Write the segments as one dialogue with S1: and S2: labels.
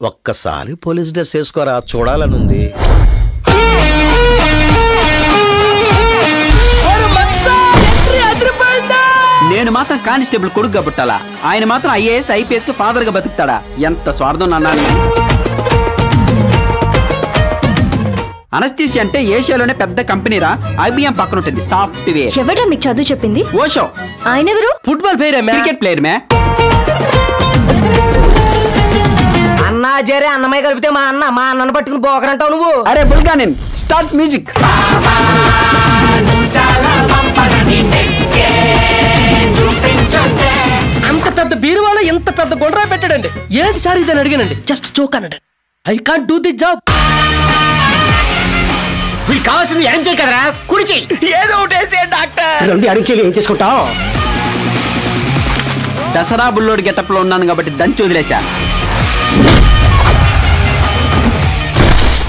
S1: ఒక్కసారి police dress వేసుకోరా చూడాలనుంది.
S2: నేను మాత్రం కానిస్టేబుల్ కొడుకుగా పుట్టాలా ఆయన మాత్రం ఐఏఎస్ ఐపీఎస్కి ఫాదర్గా బతుకుతాడా? ఎంత స్వార్థం అన్నాను అనస్థీసి అంటే ఏషియాలోనే పెద్ద కంపెనీరా? ఐబిఎం పక్కన ఉంటుంది సాఫ్ట్వేర్.
S3: ఎవడా మీకు చదువు చెప్పింది?
S2: ఓషో
S3: ఆయన ఎవరు?
S4: ఫుట్బాల్ ప్లేయర్
S2: క్రికెట్ ప్లేయర్ మే.
S4: జరే అన్నమయ్య కలిపితే మా అన్న మా అన్నను పట్టుకుని పోకరంటావు నువ్వు?
S2: అరే బుల్గానిన్ స్టార్ట్ మ్యూజిక్.
S4: అంత పెద్ద బీరువాలో ఇంత పెద్ద గుండ్రా పెట్టాడండి. ఏంటి సార్ ఇదని అడిగానండి. జస్ట్ చోక్ అన్నాడు I can't do the job వీళ్ళు కావాల్సింది ఎడం చేయి కదరా. కుడి చెయ్యి ఏదో ఒకటి వేసే డాక్టర్. రెండు ఎడం చెయ్యి ఏం చేసుకుంటావు?
S2: దసరా బుల్లోడి గెటప్లో ఉన్నాను కాబట్టి దంచి వదిలేశా.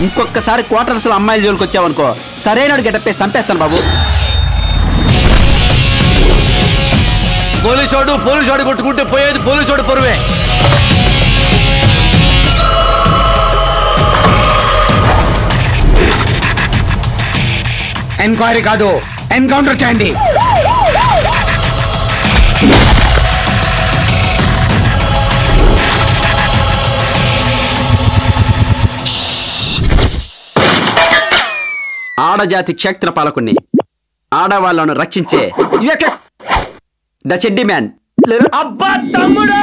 S2: ఇంకొకసారి క్వార్టర్స్లో అమ్మాయిల జోలికి వచ్చావనుకో సరైన గెటప్ చంపేస్తాను బాబు.
S5: పోలీసోడు పోలీసోడు కొట్టుకుంటే పోయేది పోలీసోడు పొరువే.
S6: ఎంక్వైరీ కాదు ఎన్కౌంటర్ చేయండి.
S2: ఆడజాతి క్షేత్ర పాలకుణ్ణి ఆడవాళ్ళను రక్షించే. The chaddi man.
S4: అబ్బా తమ్ముడు!